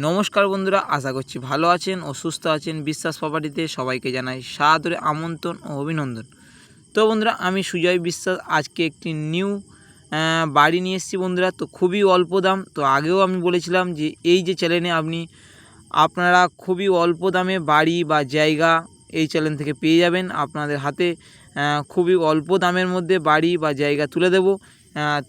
নমস্কার বন্ধুরা, আশা করছি ভালো আছেন ও সুস্থ আছেন। বিশ্বাস প্রপার্টিতে সবাইকে জানাই সাদরে আমন্ত্রণ ও অভিনন্দন। তো বন্ধুরা, আমি সুজয় বিশ্বাস, আজকে একটি নিউ বাড়ি নিয়ে এসেছি বন্ধুরা। তো খুবই অল্প দাম, তো আগেও আমি বলেছিলাম যে এই যে চ্যানেলে আপনি, আপনারা খুবই অল্প দামে বাড়ি বা জায়গা এই চ্যানেল থেকে পেয়ে যাবেন। আপনাদের হাতে খুবই অল্প দামের মধ্যে বাড়ি বা জায়গা তুলে দেব।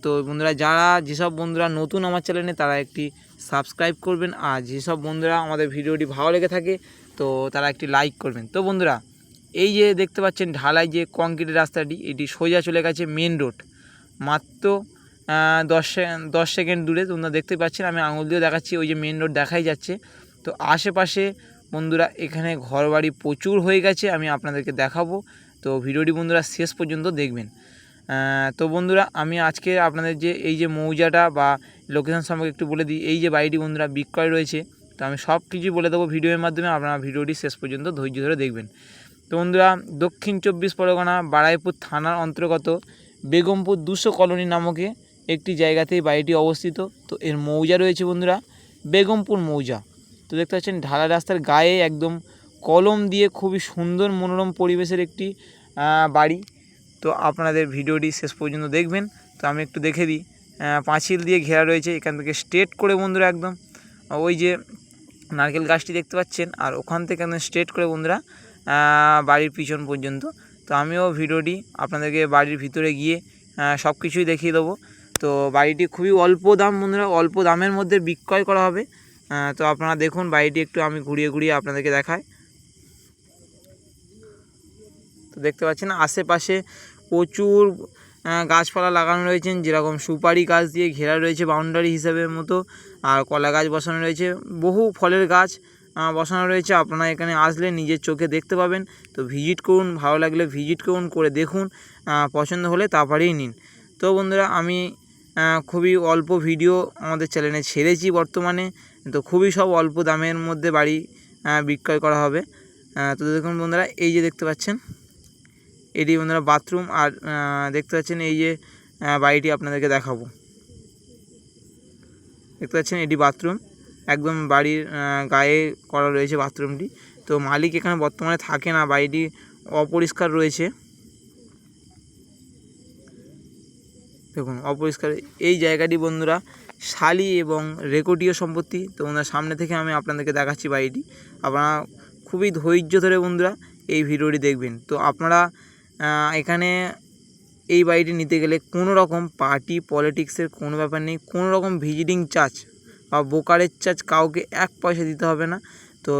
তো বন্ধুরা যারা যেসব বন্ধুরা নতুন আমার চ্যানেলে তারা একটি সাবস্ক্রাইব করবেন। আর যেসব বন্ধুরা আমাদের ভিডিওটি ভালো লেগে থাকে, তো তারা একটি লাইক করবেন। তো বন্ধুরা, এই যে দেখতে পাচ্ছেন ঢালাই যে কংক্রিটের রাস্তাটি, এটি সোজা চলে গেছে মেন রোড মাত্র দশ দশ সেকেন্ড দূরে। তোমরা দেখতে পাচ্ছেন, আমি আঙুল দিয়ে দেখাচ্ছি, ওই যে মেন রোড দেখাই যাচ্ছে। তো আশেপাশে বন্ধুরা, এখানে ঘরবাড়ি প্রচুর হয়ে গেছে, আমি আপনাদেরকে দেখাবো। তো ভিডিওটি বন্ধুরা শেষ পর্যন্ত দেখবেন। তো বন্ধুরা, আমি আজকে আপনাদের যে এই যে মৌজাটা বা লোকেশন সম্পর্কে একটু বলে দিই, এই যে বাড়িটি বন্ধুরা বিক্রয় রয়েছে, তো আমি সব কিছুই বলে দেবো ভিডিওর মাধ্যমে, আপনারা ভিডিওটি শেষ পর্যন্ত ধৈর্য ধরে দেখবেন। তো বন্ধুরা, দক্ষিণ চব্বিশ পরগনা বাড়াইপুর থানার অন্তর্গত বেগমপুর দুশো কলোনি নামকে একটি জায়গাতেই বাড়িটি অবস্থিত, তো এর মৌজা রয়েছে বন্ধুরা, বেগমপুর মৌজা। তো দেখতে পাচ্ছেন, ঢালা রাস্তার গায়ে একদম কলম দিয়ে খুবই সুন্দর মনোরম পরিবেশের একটি বাড়ি। তো আপনাদের ভিডিওটি শেষ পর্যন্ত দেখবেন। তো আমি একটু দেখে দিই পাঁচিল দিয়ে ঘেরা রয়েছে, এখান থেকে স্ট্রেট করে বন্ধুরা একদম। ওই যে নারকেল গাছটি দেখতে পাচ্ছেন, আর ওখান থেকে একদম স্ট্রেট করে বন্ধুরা বাড়ির পিছন পর্যন্ত। তো আমিও ভিডিওটি আপনাদেরকে বাড়ির ভিতরে গিয়ে সব কিছুই দেখিয়ে দেবো। তো বাড়িটি খুবই অল্প দাম বন্ধুরা, অল্প দামের মধ্যে বিক্রয় করা হবে। তো আপনারা দেখুন, বাড়িটি একটু আমি ঘুরিয়ে ঘুরিয়ে আপনাদেরকে দেখাই। তো দেখতে পাচ্ছেন, আশেপাশে প্রচুর গাছপালা লাগানো রয়েছেন, যেরকম সুপারি গাছ দিয়ে ঘেরা রয়েছে বাউন্ডারি হিসাবের মতো, আর কলা গাছ বসানো রয়েছে, বহু ফলের গাছ বসানো রয়েছে, আপনারা এখানে আসলে নিজের চোখে দেখতে পাবেন, তো ভিজিট করুন, ভালো লাগলে ভিজিট করুন, করে দেখুন পছন্দ হলে তারপরেই নিন। তো বন্ধুরা, আমি খুবই অল্প ভিডিও আমাদের চ্যানেলে ছেড়েছি বর্তমানে, তো খুবই সব অল্প দামের মধ্যে বাড়ি বিক্রয় করা হবে। তো দেখুন বন্ধুরা, এই যে দেখতে পাচ্ছেন এটি বন্ধুরা বাথরুম আর দেখতে পাচ্ছেন এই যে বাড়িটি আপনাদেরকে দেখাবো। দেখতে পাচ্ছেন এটি বাথরুম একদম বাড়ির গায়ে করা রয়েছে বাথরুমটি তো মালিক এখানে বর্তমানে থাকে না, বাড়িটি অপরিষ্কার রয়েছে। দেখুন, অপরিষ্কার। এই জায়গাটি বন্ধুরা শালি এবং রেকর্ডীয় সম্পত্তি। তো বন্ধুরা, সামনে থেকে আমি আপনাদেরকে দেখাচ্ছি বাড়িটি। আপনারা খুবই ধৈর্য ধরে বন্ধুরা এই ভিডিওটি দেখবেন। তো আপনারা এখানে এই বাড়িটি নিতে গেলে কোনো রকম পার্টি পলিটিক্সের কোনো ব্যাপার নেই। কোনো রকম ভিজিটিং চার্জ বা বোকারের চার্জ কাউকে এক পয়সা দিতে হবে না। তো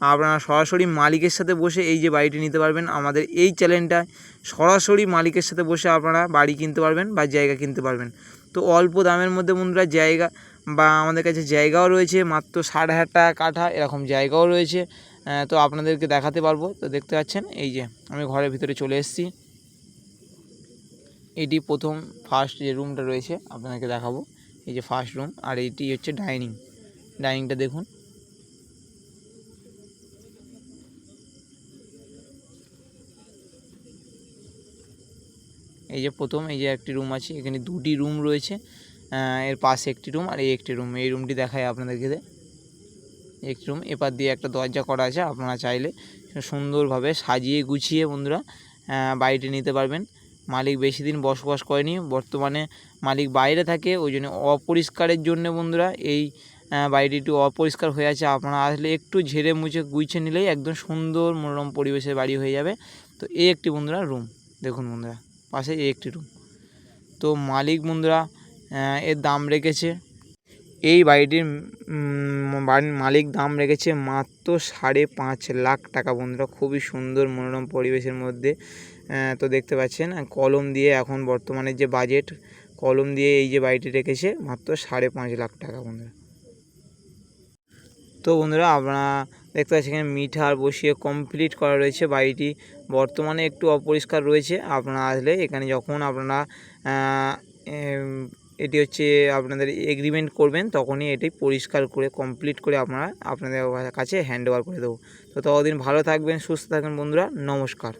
আপনারা সরাসরি মালিকের সাথে বসে এই যে বাড়িটি নিতে পারবেন। আমাদের এই চ্যানেলটায় সরাসরি মালিকের সাথে বসে আপনারা বাড়ি কিনতে পারবেন বা জায়গা কিনতে পারবেন। তো অল্প দামের মধ্যে বন্ধুরা জায়গা বা আমাদের কাছে জায়গাও রয়েছে, মাত্র ষাট হাজার টাকা কাঠা এরকম জায়গাও রয়েছে। তো আপনাদেরকে দেখাতে পারব। তো দেখতে পাচ্ছেন, এই যে আমি ঘরের ভিতরে চলে এসেছি। এটি প্রথম ফার্স্ট যে রুমটা রয়েছে, আপনাদেরকে দেখাবো। এই যে ফার্স্ট রুম আর এইটি হচ্ছে ডাইনিং ডাইনিংটা দেখুন। এই যে প্রথম, এই যে একটি রুম আছে। এখানে দুটি রুম রয়েছে। এর পাশে একটি রুম আর এই একটি রুম এই রুমটি দেখায় আপনাদেরকে। একটি রুম, এপার দিয়ে একটা দরজা করা আছে, আপনারা চাইলে সুন্দরভাবে সাজিয়ে গুছিয়ে বন্ধুরা বাড়িটি নিতে পারবেন। মালিক বেশি দিন বসবাস করেনি, বর্তমানে মালিক বাইরে থাকে, ওই জন্য অপরিষ্কারের জন্য বন্ধুরা এই বাড়িটি একটু অপরিষ্কার হয়ে আছে। আপনারা আসলে একটু ঝেড়ে মুছে গুছিয়ে নিলেই একদম সুন্দর মনোরম পরিবেশের বাড়ি হয়ে যাবে। তো এই একটি বন্ধুরা রুম, দেখুন বন্ধুরা, পাশে এই একটি রুম। তো মালিক বন্ধুরা এর দাম রেখেছে এই বাড়িটির বাড়ির মালিক দাম রেখেছে মাত্র সাড়ে পাঁচ লাখ টাকা বন্ধুরা। খুবই সুন্দর মনোরম পরিবেশের মধ্যে তো দেখতে পাচ্ছেন। কলম দিয়ে এখন বর্তমানে যে বাজেট, কলম দিয়ে এই যে বাড়িটি রেখেছে মাত্র সাড়ে পাঁচ লাখ টাকা বন্ধুরা। তো বন্ধুরা, আপনারা দেখতে পাচ্ছেন এখানে মিঠার বসিয়ে কমপ্লিট করা রয়েছে বাড়িটি। বর্তমানে একটু অপরিষ্কার রয়েছে, আপনারা আসলে এখানে যখন আপনারা এটি হচ্ছে আপনাদের এগ্রিমেন্ট করবেন, তখনই এটি পরিষ্কার করে কমপ্লিট করে আপনারা আপনাদের কাছে হ্যান্ড ওভার করে দেবো। তো ততদিন ভালো থাকবেন, সুস্থ থাকবেন বন্ধুরা, নমস্কার।